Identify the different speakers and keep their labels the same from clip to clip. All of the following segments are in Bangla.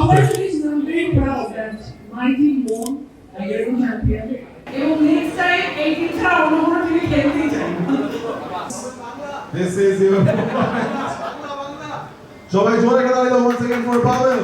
Speaker 1: Congratulations, very proud that my team won a Euro champion. এবং নেক্সট টাইম এই টিম ছাড়া অন্য কোনো টিমে খেলতেই চাই
Speaker 2: This is you. সবাই জোরে করে দাঁড়িয়ে once again for Pavel.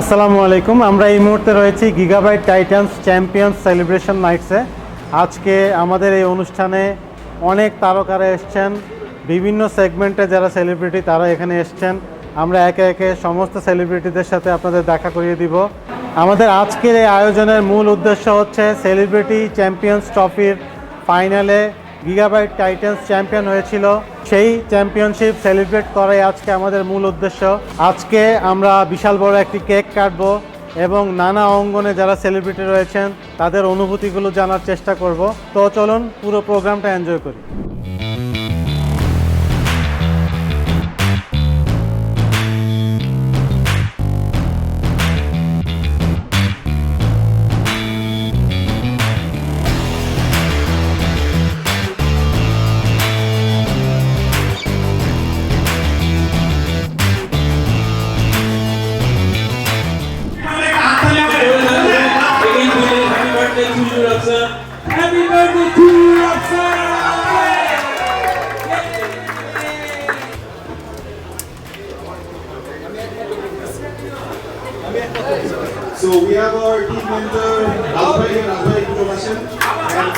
Speaker 3: আসসালামু আলাইকুম। আমরা এই মুহূর্তে রয়েছি গিগাবাইট টাইটান্স চ্যাম্পিয়ন্স সেলিব্রেশন নাইটসে আজকে আমাদের এই অনুষ্ঠানে অনেক তারকারা এসছেন। বিভিন্ন সেগমেন্টে যারা সেলিব্রিটি তারা এখানে এসছেন। আমরা একে একে সমস্ত সেলিব্রিটিদের সাথে আপনাদের দেখা করিয়ে দিব। আমাদের আজকের এই আয়োজনের মূল উদ্দেশ্য হচ্ছে সেলিব্রিটি চ্যাম্পিয়ন্স ট্রফির ফাইনালে গিগাবাইট টাইটেন্স চ্যাম্পিয়ন হয়েছিল। সেই চ্যাম্পিয়নশিপ সেলিব্রেট করাই আজকে আমাদের মূল উদ্দেশ্য। আজকে আমরা বিশাল বড় একটি কেক কাটবো এবং নানা অঙ্গনে যারা সেলিব্রিটি রয়েছেন, তাদের অনুভূতিগুলো জানার চেষ্টা করব। তো চলুন পুরো প্রোগ্রামটা এনজয় করি।
Speaker 4: Raksa. Happy birthday to you, Raksa.
Speaker 2: So we have our team mentor Rajbhai and Rajbhai introduction. And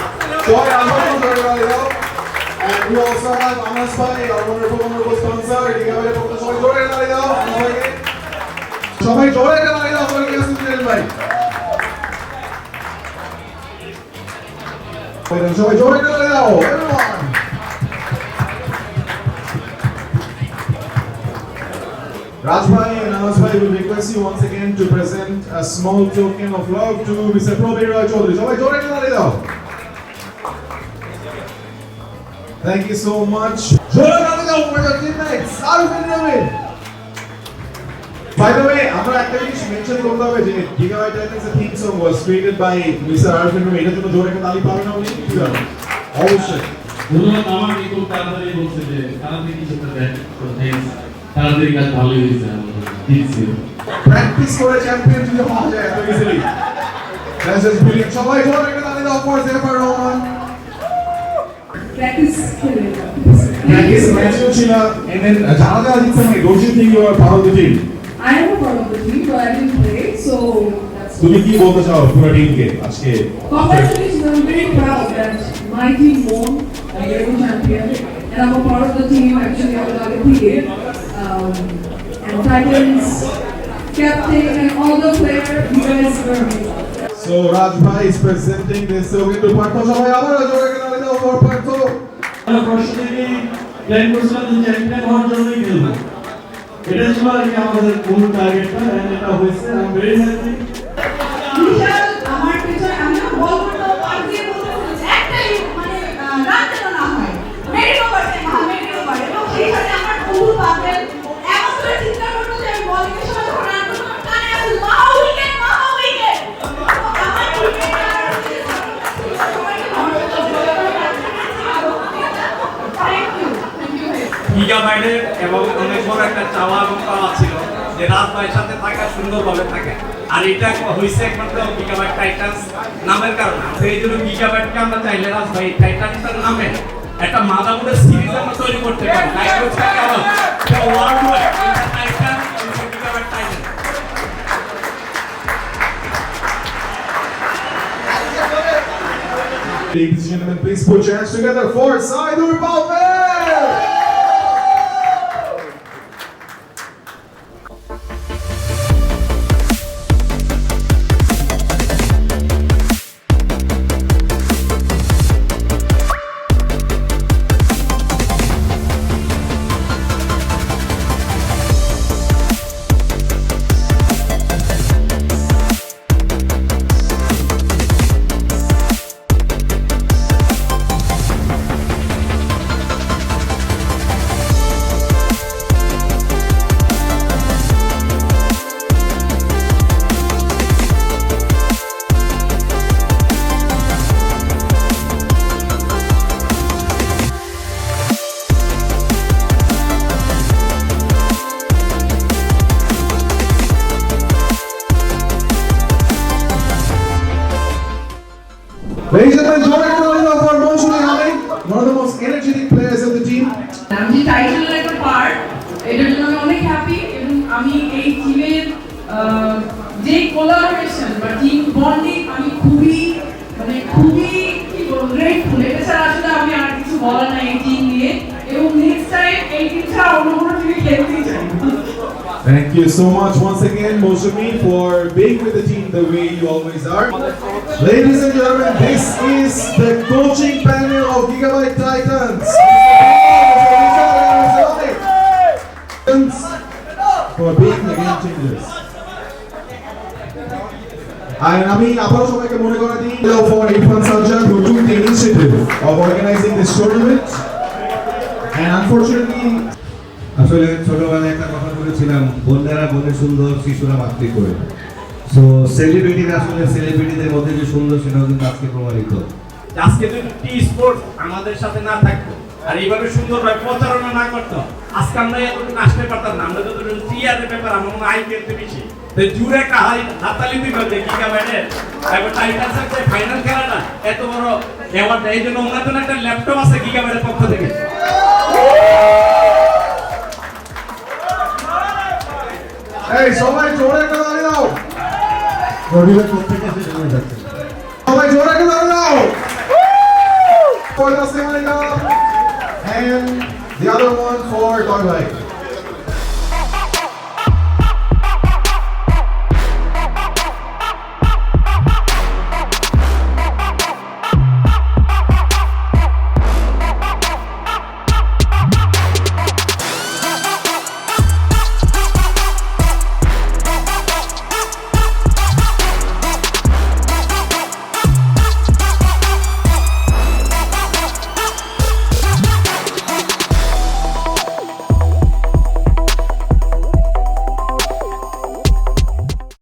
Speaker 2: Joy Rajbhai from Jordan And we also have Anas Bhai, our wonderful, wonderful sponsor. Gigabyte পক্ষ সবাই জোরে দাঁড়িয়ে দাও আনাস ভাইকে। সবাই জোরে দাঁড়িয়ে দাও আমাদের Wait and joy, joy to everyone. Rajbhai and Anasbhai will request you once again to present a small token of love to Mr. Prabir Chaudhary. Thank you so much. Joy to we're হবে যে Gigabyte Titans এর theme song was created by Mr. Arvind Rumi. এটার জন্য জোরে করে তালি পাবেন না উনি? কি জানো? অবশ্যই।
Speaker 4: ধন্যবাদ আমাকে খুব তাড়াতাড়ি বলছে যে তাড়াতাড়ি কিছু একটা দেখ তো থ্যাংকস তাড়াতাড়ি কাজ ভালোই হয়েছে দিচ্ছি
Speaker 2: প্র্যাকটিস করে চ্যাম্পিয়ন যদি হওয়া যায় এত ইজিলি দ্যাটস জাস্ট ব্রিলিয়ান্ট সবাই জোরে করে তালি দাও ফর জেফার রহমান
Speaker 1: যাও।
Speaker 2: প্র্যাকটিস ম্যাচও ছিল এন্ড দেন যারা যারা জিতছে মানে you think you are of the team
Speaker 1: I am a part of the team, but I didn't play, so that's
Speaker 2: তুমি কি বলতে চাও পুরো টিমকে আজকে
Speaker 1: Congratulations, I'm very proud that my team won a Euro champion and I'm a part of the team actually of the PA. Um, and Titans, captain and all the players, you guys were amazing.
Speaker 2: So Raj ভাই ইজ প্রেজেন্টিং দিস সো কিন্তু পার্থ সবাই আবার জোরে করে তালি দাও ফর পার্থ
Speaker 4: আমরা ফার্স্ট থেকেই প্ল্যান করছিলাম যে চ্যাম্পিয়ন হওয়ার জন্যই খেলবো এটা ছিল আর কি আমাদের মূল টার্গেটটা এন্ড এটা হয়েছে আই এম ভেরি হ্যাপি
Speaker 5: এবং
Speaker 6: অনেক বড় একটা চাওয়া এবং পাওয়া ছিল যে সাথে থাকা সুন্দরভাবে থাকে। আর এটা হয়েছে একমাত্র গিগাবাইট টাইটান্স নামের কারণে। তো এই জন্য গিগাবাইটকে আমরা চাইলে নামে একটা সিরিজ আমরা তৈরি করতে পারি।
Speaker 2: Ladies and gentlemen, please put your hands together for Saidur Balmer! Ladies and gentlemen, জোরে একটা তালি দাও for Moushumi Hamid, one of the most energetic players of the team.
Speaker 1: আমি যে টাইটেলের একটা পার্ট এটার জন্য আমি অনেক হ্যাপি এবং আমি এই টিমের যে কোলাবোরেশন বা টিম বন্ডিং আমি খুবই মানে খুবই কি বলবো গ্রেটফুল এটা ছাড়া আসলে আমি আর কিছু বলার নাই এই টিম নিয়ে এবং নেক্সট টাইম এই টিম ছাড়া অন্য কোনো টিমে খেলতেই চাই না।
Speaker 2: Thank you so much once again, Moushumi, for being with the team the way you always are. Ladies and gentlemen, this tournament. And unfortunately,
Speaker 7: আসলে ছোটবেলায় একটা কথা বলেছিলাম বোনেরা বনে সুন্দর শিশুরা মাতৃ করে। সো সেলিব্রিটিরা আসলে সেলিব্রিটিদের মধ্যে যে সুন্দর সেটাও কিন্তু আজকে প্রমাণিত।
Speaker 6: আজকে যদি টি স্পোর্টস আমাদের সাথে না থাকতো আর এইভাবে সুন্দরভাবে প্রচারণা না করতো আজকে আমরা এতটুকু আসতে পারতাম না। আমরা যতটুকু টিয়ারের ব্যাপার আমার মনে হয় খেলতে বেশি। তো জুড়ে একটা হাতালি যে গিগা ব্যাটের এবার টাইটান্সের যে ফাইনাল খেলাটা এত বড় অ্যাওয়ার্ড এই জন্য ওনার জন্য একটা ল্যাপটপ আছে গিগা ব্যাটের পক্ষ থেকে।
Speaker 2: এই সবাই জোরে একটা তালি দাও।
Speaker 7: রবিবার প্রত্যেকে এসে জমে যাচ্ছে
Speaker 2: সবাই জোরে একটা তালি দাও। For the Senegal and the other one for Toy Life.